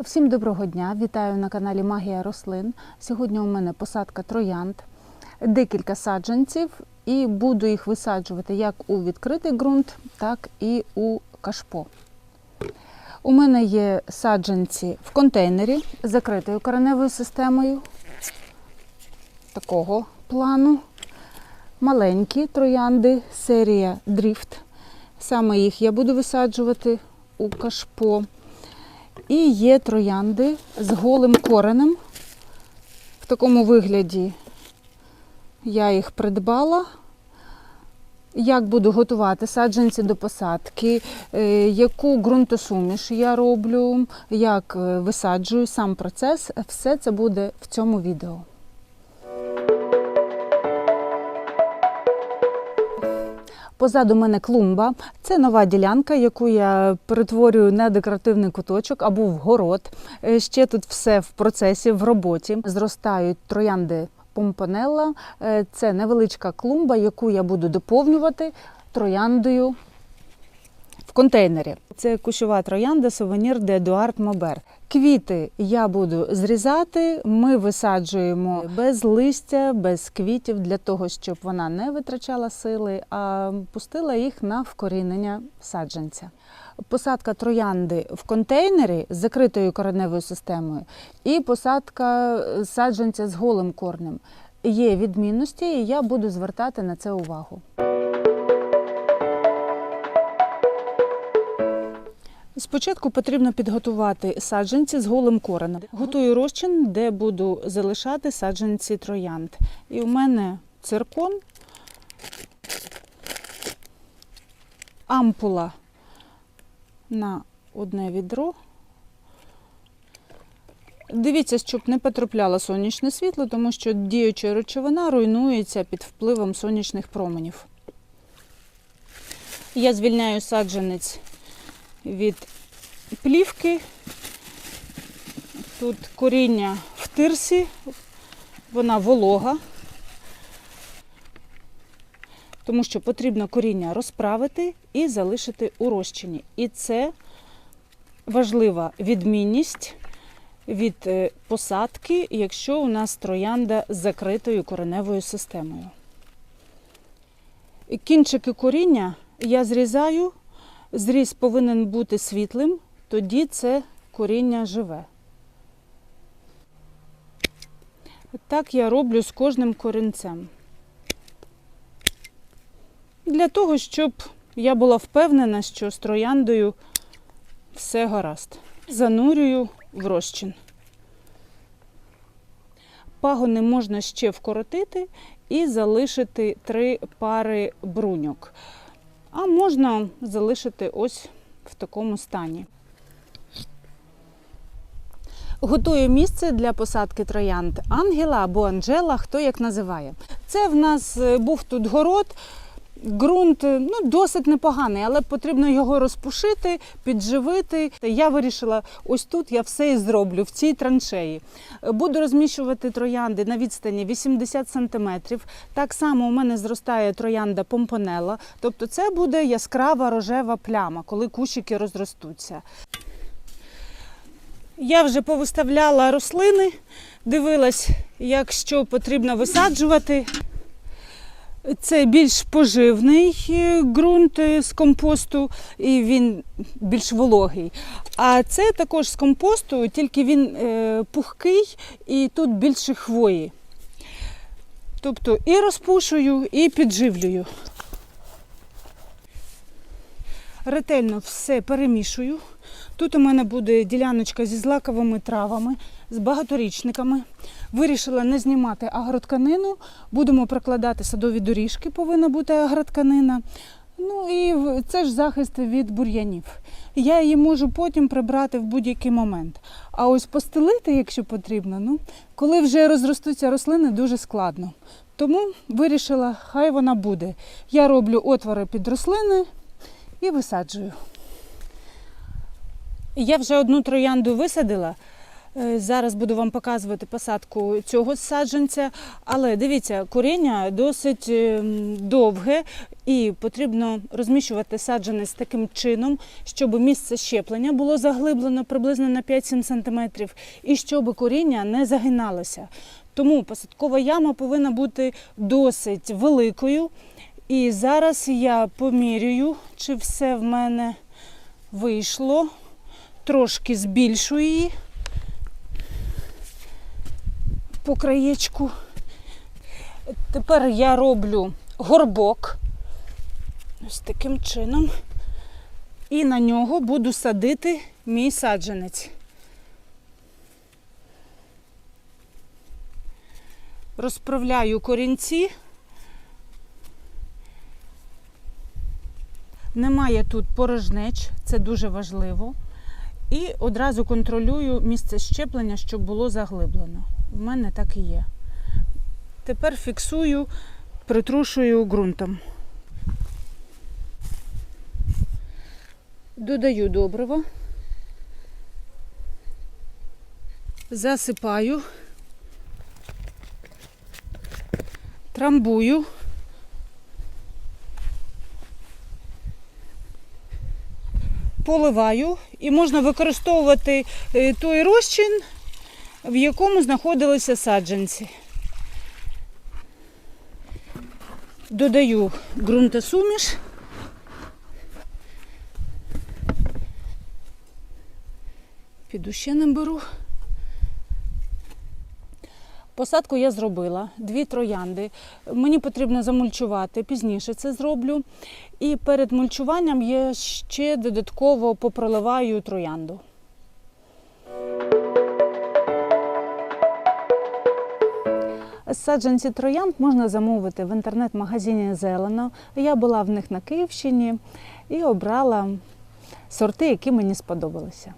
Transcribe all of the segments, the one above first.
Всім доброго дня! Вітаю на каналі Магія рослин. Сьогодні у мене посадка троянд, декілька саджанців, і буду їх висаджувати як у відкритий ґрунт, так і у кашпо. У мене є саджанці в контейнері з закритою кореневою системою такого плану. Маленькі троянди, серія Дріфт. Саме їх я буду висаджувати у кашпо. І є троянди з голим коренем. В такому вигляді я їх придбала. Як буду готувати саджанці до посадки, е, яку ґрунтосуміш я роблю, як е, висаджую сам процес, все це буде в цьому відео. Позаду мене клумба. Це нова ділянка, яку я перетворюю на декоративний куточок або в город. Е, Ще тут все в процесі, в роботі. Зростають троянди помпонелла. Е, Це невеличка клумба, яку я буду доповнювати трояндою контейнері. Це кущова троянда сувенір де Едуард Мобер. Квіти я буду зрізати. Ми висаджуємо без листя, без квітів для того, щоб вона не витрачала сили, а пустила їх на вкорінення саджанця. Посадка троянди в контейнері з закритою кореневою системою і посадка саджанця з голим корнем. Є відмінності, і я буду звертати на це увагу. Спочатку потрібно підготувати саджанці з голим коренем. Готую розчин, де буду залишати саджанці троянд. І у мене циркон, ампула на одне відро. Дивіться, щоб не потрапляло сонячне світло, тому що діюча речовина руйнується під впливом сонячних променів. Я звільняю саджанець від плівки. Тут коріння в тирсі, вона волога, тому що потрібно коріння розправити і залишити у розчині. І це важлива відмінність від е, посадки, якщо у нас троянда з закритою кореневою системою. Кінчики коріння я зрізаю Зріз повинен бути світлим, тоді це коріння живе. Так я роблю з кожним корінцем. Для того, щоб я була впевнена, що з трояндою все гаразд. Занурюю в розчин. Пагони можна ще вкоротити і залишити три пари бруньок а можна залишити ось в такому стані. Готую місце для посадки троянд Ангела або Анжела, хто як називає. Це в нас е, був тут город. Ґрунт ну, досить непоганий, але потрібно його розпушити, підживити. Я вирішила, ось тут я все і зроблю в цій траншеї. Буду розміщувати троянди на відстані 80 см. Так само у мене зростає троянда помпонела, тобто це буде яскрава рожева пляма, коли кущики розростуться. Я вже повиставляла рослини, дивилась, як що потрібно висаджувати. Це більш поживний е, ґрунт е, з компосту, і він більш вологий. А це також з компосту, тільки він е, пухкий і тут більше хвої. Тобто і розпушую, і підживлюю. Ретельно все перемішую. Тут у мене буде діляночка зі злаковими травами, з багаторічниками. Вирішила не знімати агротканину, будемо прокладати садові доріжки, повинна бути агротканина. Ну і це ж захист від бур'янів. Я її можу потім прибрати в будь-який момент. А ось постелити, якщо потрібно, ну, коли вже розростуться рослини, дуже складно. Тому вирішила, хай вона буде. Я роблю отвори під рослини і висаджую. Я вже одну троянду висадила. Е, Зараз буду вам показувати посадку цього саджанця, але дивіться, коріння досить ем, довге і потрібно розміщувати саджанець таким чином, щоб місце щеплення було заглиблено приблизно на 5-7 см і щоб коріння не загиналося. Тому посадкова яма повинна бути досить великою. І зараз я помірюю, чи все в мене вийшло. Трошки збільшую її по краєчку. Тепер я роблю горбок ось таким чином. І на нього буду садити мій саджанець. Розправляю корінці. Немає тут порожнеч, це дуже важливо. І одразу контролюю місце щеплення, щоб було заглиблено. У мене так і є. Тепер фіксую, притрушую ґрунтом. Додаю добриво. Засипаю. Трамбую. Поливаю і можна використовувати е, той розчин, в якому знаходилися саджанці. Додаю ґрунтосуміш. Піду ще наберу. Посадку я зробила, дві троянди. Мені потрібно замульчувати, пізніше це зроблю. І перед мульчуванням я ще додатково попроливаю троянду. Саджанці троянд можна замовити в інтернет-магазині Зелено. Я була в них на Київщині і обрала сорти, які мені сподобалися.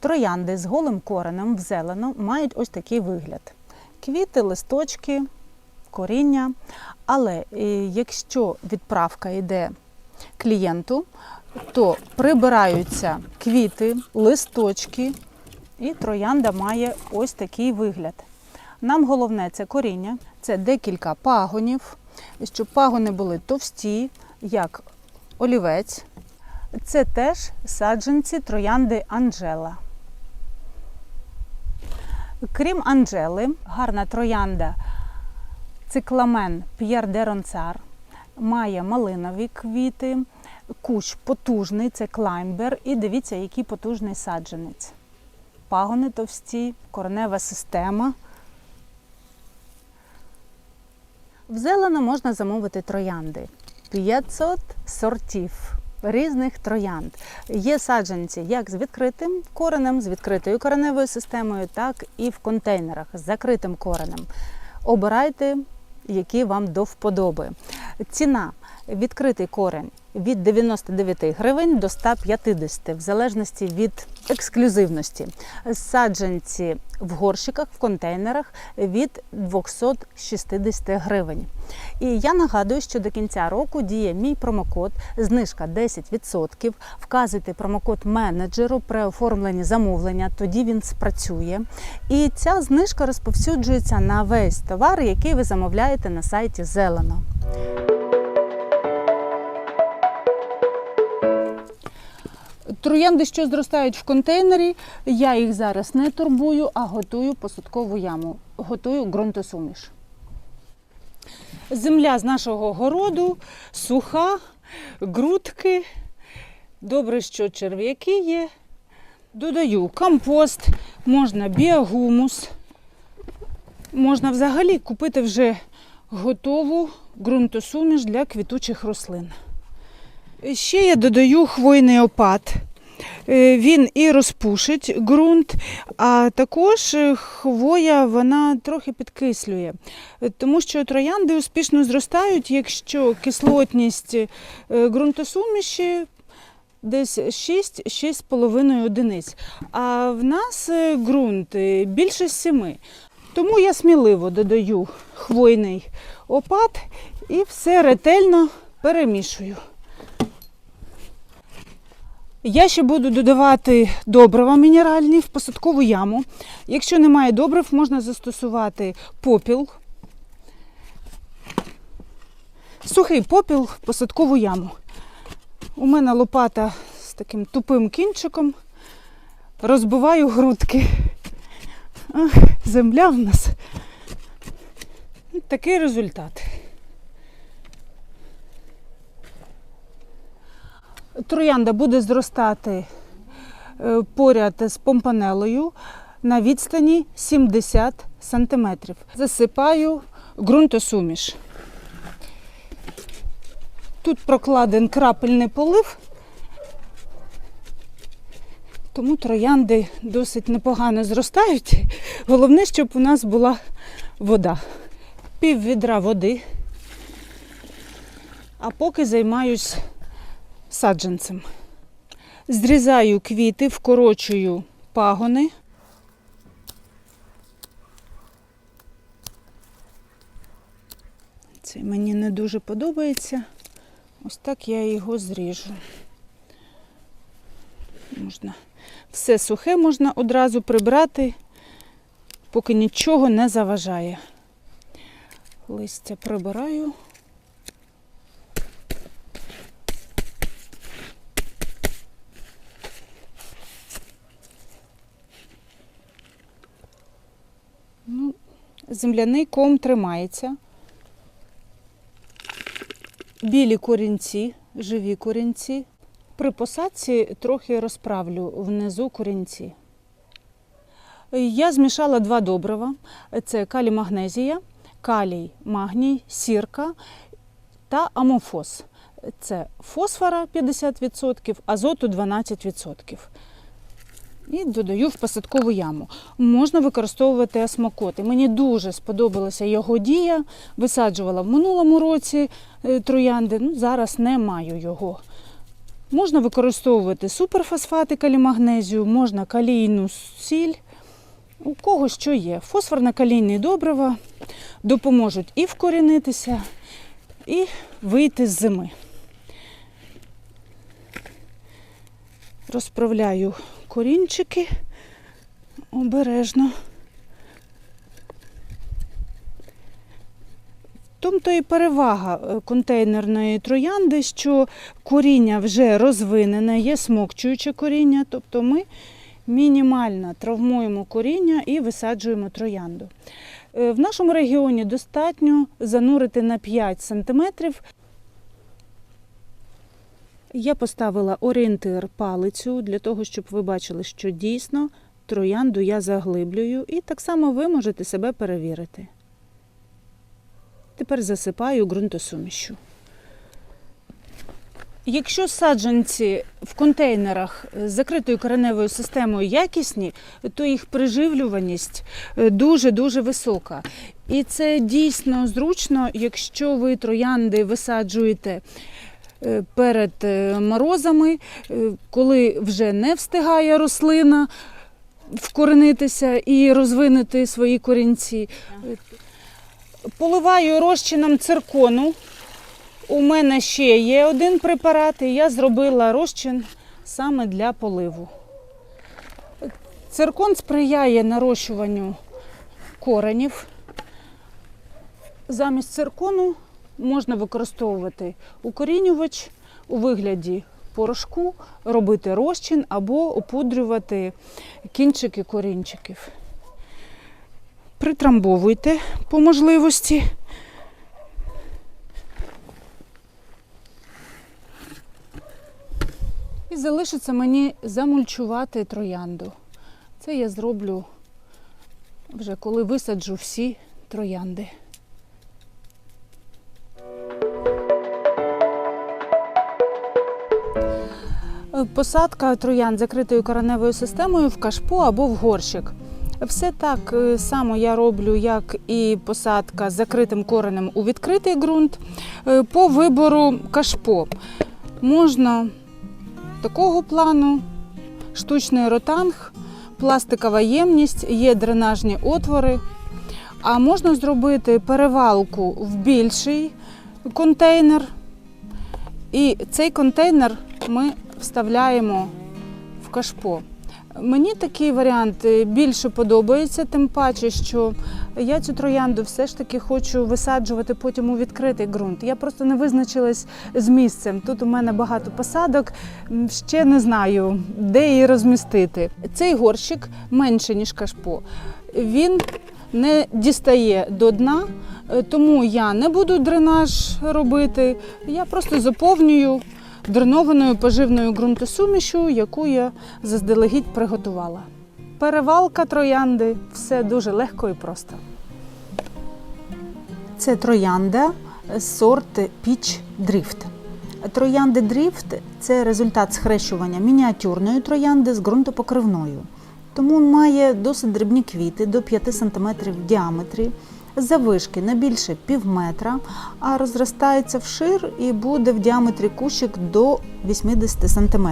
Троянди з голим коренем в зелено мають ось такий вигляд: квіти, листочки, коріння. Але е, якщо відправка йде клієнту, то прибираються квіти, листочки, і троянда має ось такий вигляд. Нам головне це коріння, це декілька пагонів, щоб пагони були товсті, як олівець. Це теж саджанці троянди Анжела. Крім Анжели, гарна троянда цикламен П'єр де Ронцар має малинові квіти, кущ потужний, це клаймбер. І дивіться, який потужний саджанець. Пагони товсті, коренева система. В зелено можна замовити троянди. 500 сортів різних троянд. Є саджанці як з відкритим коренем, з відкритою кореневою системою, так і в контейнерах з закритим коренем. Обирайте, які вам до вподоби. Ціна відкритий корень від 99 гривень до 150, в залежності від ексклюзивності. Саджанці в горщиках, в контейнерах від 260 гривень. І я нагадую, що до кінця року діє мій промокод, знижка 10%. Вказуйте промокод менеджеру при оформленні замовлення, тоді він спрацює. І ця знижка розповсюджується на весь товар, який ви замовляєте на сайті Зелено. Троянди, що зростають в контейнері, я їх зараз не турбую, а готую посадкову яму, готую ґрунтосуміш. Земля з нашого городу суха, грудки. Добре, що черв'яки є. Додаю компост, можна біогумус. Можна взагалі купити вже готову ґрунтосуміш для квітучих рослин. Ще я додаю хвойний опад. Е, Він і розпушить ґрунт, а також е, хвоя вона трохи підкислює, Е, тому що троянди успішно зростають, якщо кислотність ґрунтосуміші десь 6-6,5 одиниць. А в нас ґрунт більше 7. Тому я сміливо додаю хвойний опад і все ретельно перемішую. Я ще буду додавати добрива мінеральні в посадкову яму. Якщо немає добрив, можна застосувати попіл. Сухий попіл в посадкову яму. У мене лопата з таким тупим кінчиком. Розбиваю грудки. Ах, земля в нас. Такий результат. Троянда буде зростати е, поряд з помпанелою на відстані 70 см. Засипаю ґрунтосуміш. Тут прокладен крапельний полив, тому троянди досить непогано зростають. Головне, щоб у нас була вода. Пів відра води. А поки займаюсь саджанцем. Зрізаю квіти, вкорочую пагони. Це мені не дуже подобається. Ось так я його зріжу. Можна все сухе можна одразу прибрати, поки нічого не заважає. Листя прибираю. Ну, земляний ком тримається. Білі корінці, живі корінці. При посадці трохи розправлю внизу корінці. Я змішала два добрива: це калій магнезія, калій магній, сірка та амофос. Це фосфора 50%, азоту 12%. І додаю в посадкову яму. Можна використовувати осмокоти. Мені дуже сподобалася його дія. Висаджувала в минулому році е, троянди. Ну, зараз не маю його. Можна використовувати суперфосфати калімагнезію, можна калійну сіль. У кого що є. Фосфорно-калійні добрива допоможуть і вкорінитися, і вийти з зими. Розправляю корінчики обережно. В тому то і перевага е, контейнерної троянди, що коріння вже розвинене, є смокчуюче коріння, тобто ми мінімально травмуємо коріння і висаджуємо троянду. Е, В нашому регіоні достатньо занурити на 5 см. Я поставила орієнтир палицю для того, щоб ви бачили, що дійсно троянду я заглиблюю, і так само ви можете себе перевірити. Тепер засипаю ґрунтосумішю. Якщо саджанці в контейнерах з закритою кореневою системою якісні, то їх приживлюваність дуже-дуже висока. І це дійсно зручно, якщо ви троянди висаджуєте е, перед е, морозами, е, коли вже не встигає рослина вкоренитися і розвинути свої корінці. Поливаю розчином циркону. У мене ще є один препарат, і я зробила розчин саме для поливу. Циркон сприяє нарощуванню коренів. Замість циркону можна використовувати укорінювач у вигляді порошку, робити розчин або опудрювати кінчики корінчиків. Притрамбовуйте по можливості. І залишиться мені замульчувати троянду. Це я зроблю вже коли висаджу всі троянди. Посадка троянд закритою кореневою системою в кашпо або в горщик. Все так е, само я роблю, як і посадка з закритим коренем у відкритий ґрунт. Е, По вибору кашпо можна такого плану, штучний ротанг, пластикова ємність, є дренажні отвори. А можна зробити перевалку в більший контейнер. І цей контейнер ми вставляємо в кашпо. Мені такий варіант е, більше подобається, тим паче, що я цю троянду все ж таки хочу висаджувати потім у відкритий ґрунт. Я просто не визначилась з місцем. Тут у мене багато посадок, ще не знаю, де її розмістити. Цей горщик менше, ніж кашпо. Він не дістає до дна, е, тому я не буду дренаж робити. Я просто заповнюю дренованою поживною ґрунтосумішю, яку я заздалегідь приготувала. Перевалка троянди все дуже легко і просто. Це троянда сорт Peach Drift. Троянди Drift – це результат схрещування мініатюрної троянди з ґрунтопокривною. Тому має досить дрібні квіти до 5 см в діаметрі, завишки не більше пів метра, а розростається вшир і буде в діаметрі кущик до 80 см.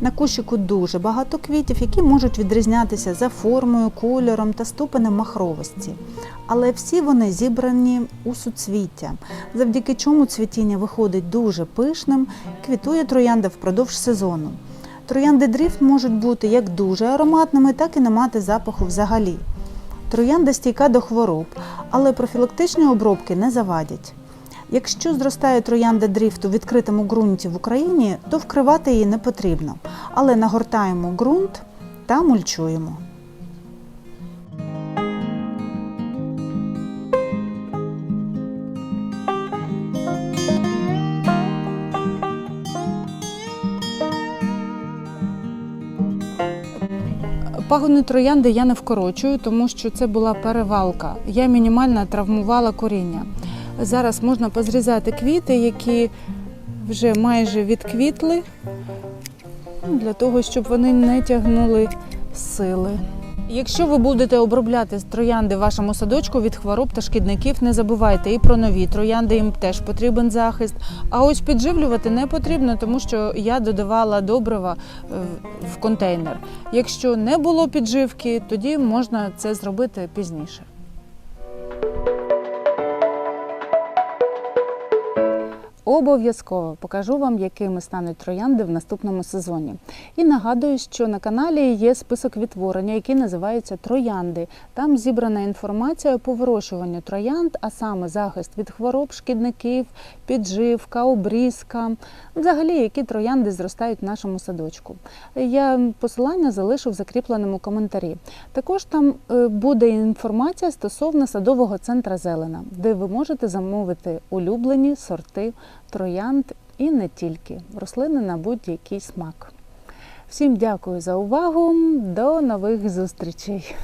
На кущику дуже багато квітів, які можуть відрізнятися за формою, кольором та ступенем махровості. Але всі вони зібрані у суцвіття, завдяки чому цвітіння виходить дуже пишним, квітує троянда впродовж сезону. Троянди дріфт можуть бути як дуже ароматними, так і не мати запаху взагалі. Троянда стійка до хвороб, але профілактичні обробки не завадять. Якщо зростає троянда дріфт у відкритому ґрунті в Україні, то вкривати її не потрібно, але нагортаємо ґрунт та мульчуємо. Пагони троянди я не вкорочую, тому що це була перевалка. Я мінімально травмувала коріння. Зараз можна позрізати квіти, які вже майже відквітли, ну, для того, щоб вони не тягнули сили. Якщо ви будете обробляти троянди в вашому садочку від хвороб та шкідників, не забувайте і про нові троянди, їм теж потрібен захист. А ось підживлювати не потрібно, тому що я додавала добрива е, в контейнер. Якщо не було підживки, тоді можна це зробити пізніше. Обов'язково покажу вам, якими стануть троянди в наступному сезоні. І нагадую, що на каналі є список відтворення, який називається Троянди. Там зібрана інформація по вирощуванню троянд, а саме захист від хвороб, шкідників, підживка, обрізка, взагалі, які троянди зростають в нашому садочку. Я посилання залишу в закріпленому коментарі. Також там е, буде інформація стосовно садового центра Зелена, де ви можете замовити улюблені сорти троянд і не тільки рослини на будь-який смак. Всім дякую за увагу. До нових зустрічей!